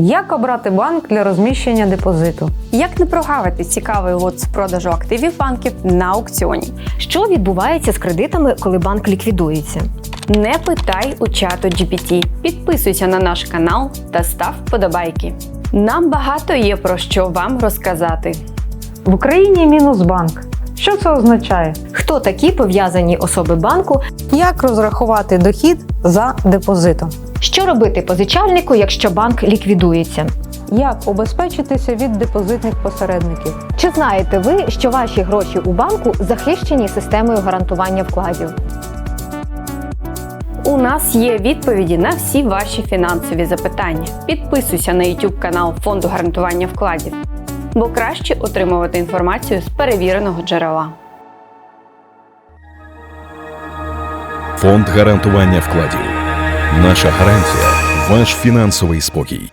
Як обрати банк для розміщення депозиту? Як не прогавити цікавий лот з продажу активів банків на аукціоні? Що відбувається з кредитами, коли банк ліквідується? Не питай у чату GPT. Підписуйся на наш канал та став вподобайки. Нам багато є про що вам розказати. В Україні мінус банк. Що це означає? Хто такі пов'язані особи банку? Як розрахувати дохід за депозитом? Що робити позичальнику, якщо банк ліквідується? Як убезпечитися від депозитних посередників? Чи знаєте ви, що ваші гроші у банку захищені системою гарантування вкладів? У нас є відповіді на всі ваші фінансові запитання. Підписуйся на YouTube канал Фонду гарантування вкладів, бо краще отримувати інформацію з перевіреного джерела. Фонд гарантування вкладів. Наша гарантія ваш фінансовий спокій.